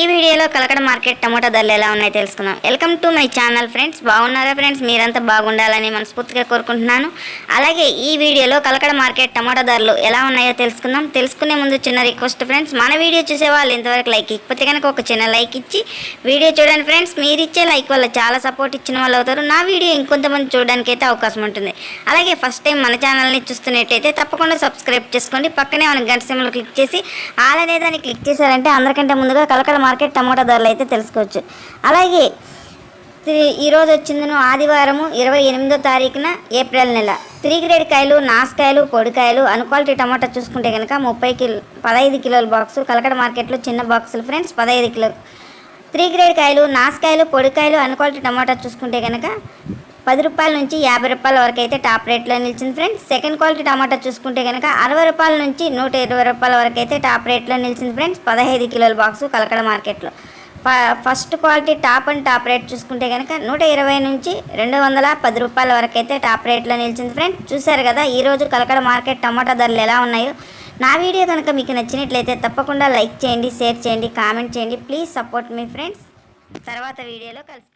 ఈ వీడియోలో Kalakada market tomato ధరలు ఎలా ఉన్నాయో తెలుసుకుందాం. Welcome to my channel friends బాగున్నారా ఫ్రెండ్స్ మీరంతా బాగుండాలని మనస్ఫూర్తిగా కోరుకుంటున్నాను. అలాగే ఈ వీడియోలో కలకడ మార్కెట్ టమోటా ధరలు ఎలా ఉన్నాయో తెలుసుకుందాం. తెలుసుకునే ముందు చిన్న రిక్వెస్ట్ ఫ్రెండ్స్ మన వీడియో చూసే వాళ్ళు ఇంతవరకు లైక్ ఇకపోతే కనుక ఒక చిన్న లైక్ ఇచ్చి వీడియో చూడండి ఫ్రెండ్స్ మీరు ఇచ్చే లైక్ వల్ల చాలా సపోర్ట్ ఇచ్చిన వాళ్ళు అవుతారు. నా వీడియో ఇంకొంతమంది చూడడానికి అయితే అవకాశం ఉంటుంది. అలాగే ఫస్ట్ టైం మన ఛానల్ని చూస్తున్నట్టయితే తప్పకుండా సబ్స్క్రైబ్ చేసుకోండి. పక్కనే మన గంట సింబల్ క్లిక్ చేసి ఆల్ అనే దాన్ని క్లిక్ చేశారంటే అందరికంటే ముందుగా కలకడ మార్కెట్ టమోటా ధరలు అయితే తెలుసుకోవచ్చు. అలాగే ఈరోజు వచ్చిందను ఆదివారము ఇరవై ఎనిమిదో తారీఖున ఏప్రిల్ నెల. త్రీ గ్రేడ్ కాయలు నాసుకాయలు పొడికాయలు అన్క్వాలిటీ టమాటా చూసుకుంటే కనుక ముప్పై కిలో పదహైదు కిలోల బాక్సు కలకడ మార్కెట్లో చిన్న బాక్సులు ఫ్రెండ్స్ పదహైదు కిలోలు త్రీ గ్రేడ్ కాయలు నాసుకాయలు పొడికాయలు అన్క్వాలిటీ టమాటా చూసుకుంటే కనుక పది రూపాయల నుంచి యాభై రూపాయల వరకు అయితే టాప్ రేట్లో నిలిచింది ఫ్రెండ్స్. సెకండ్ క్వాలిటీ టమాటా చూసుకుంటే కనుక అరవై రూపాయల నుంచి నూట ఇరవై రూపాయల వరకు అయితే టాప్ రేట్లో నిలిచింది ఫ్రెండ్స్. పదహైదు కిలోల బాక్సు కలకడ మార్కెట్లో. First quality top and top rate చూసుకుంటే కనుక నూట ఇరవై నుంచి రెండు వందల పది రూపాయల వరకు అయితే టాప్ రేట్లో నిలిచింది ఫ్రెండ్స్. చూశారు కదా ఈరోజు కలకడ మార్కెట్ టమాటా ధరలు ఎలా ఉన్నాయో? నా వీడియో కనుక మీకు నచ్చినట్లయితే తప్పకుండా లైక్ చేయండి షేర్ చేయండి కామెంట్ చేయండి. ప్లీజ్ సపోర్ట్ మీ ఫ్రెండ్స్. తర్వాత వీడియోలో కలిసి